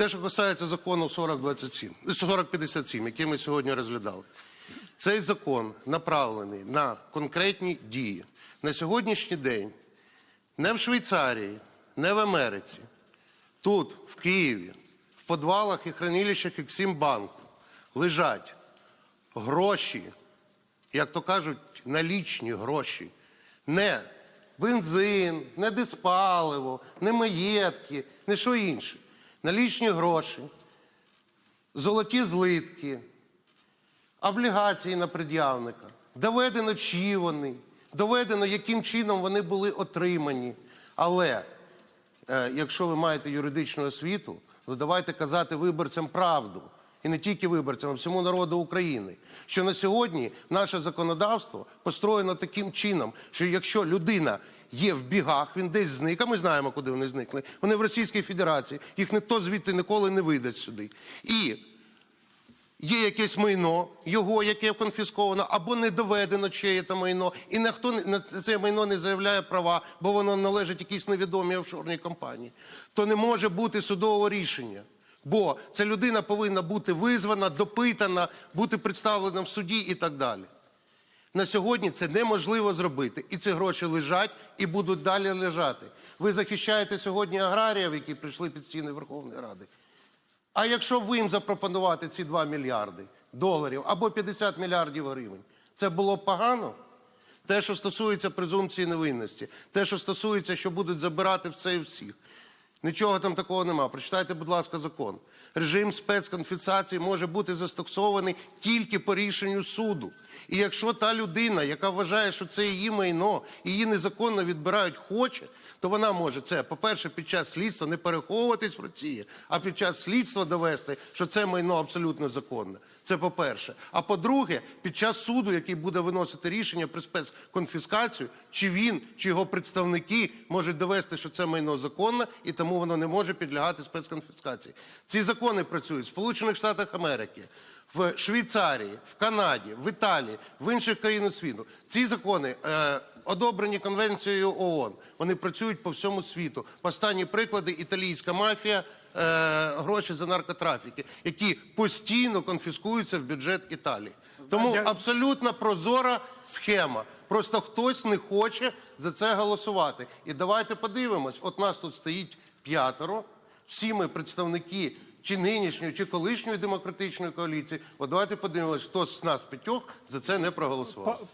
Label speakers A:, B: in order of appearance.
A: Те, що касається закону 4027, 4057, який ми сьогодні розглядали. Цей закон направлений на конкретні дії. На сьогоднішній день не в Швейцарії, не в Америці, тут, в Києві, в подвалах і хранилищах Ексімбанку лежать гроші, як то кажуть, налічні гроші. Не бензин, не диспаливо, не маєтки, не що інше. Налічні гроші, золоті злитки, облігації на пред'явника, доведено, чиї вони, доведено, яким чином вони були отримані. Але е, якщо ви маєте юридичну освіту, то давайте казати виборцям правду. І не тільки виборцям, а всьому народу України. Що на сьогодні наше законодавство построєно таким чином, що якщо людина є в бігах, він десь зник, а ми знаємо, куди вони зникли. Вони в Російській Федерації, їх ніхто звідти ніколи не видасть сюди. І є якесь майно, його, яке конфісковано, або не доведено чиє це майно, і ніхто на це майно не заявляє права, бо воно належить якійсь невідомій офшорній компанії, то не може бути судового рішення. Бо ця людина повинна бути визвана, допитана, бути представлена в суді і так далі. На сьогодні це неможливо зробити. І ці гроші лежать і будуть далі лежати. Ви захищаєте сьогодні аграріїв, які прийшли під стіни Верховної Ради. А якщо б ви їм запропонувати ці 2 мільярди доларів або 50 мільярдів гривень, це було б погано? Те, що стосується презумпції невинності, те, що стосується, що будуть забирати все і всіх. Нічого там такого нема. Прочитайте, будь ласка, закон. Режим спецконфіскації може бути застосований тільки по рішенню суду. І якщо та людина, яка вважає, що це її майно, її незаконно відбирають, хоче, то вона може це, по-перше, під час слідства не переховуватись в Росії, а під час слідства довести, що це майно абсолютно законне. Це по-перше. А по-друге, під час суду, який буде виносити рішення про спецконфіскацію, чи він, чи його представники можуть довести, що це майно законне, і тому воно не може підлягати спецконфіскації. Ці закони працюють в Сполучених Штатах Америки. В Швейцарії, в Канаді, в Італії, в інших країнах світу ці закони е, одобрені конвенцією ООН. Вони працюють по всьому світу. Останні приклади італійська мафія, е, гроші за наркотрафіки, які постійно конфіскуються в бюджет Італії. Тому абсолютно прозора схема. Просто хтось не хоче за це голосувати. І давайте подивимось: от нас тут стоїть п'ятеро, всі ми представники. Чи нинішньої, чи колишньої демократичної коаліції, от давайте подивимось, хто з нас п'ятьох за це не проголосував.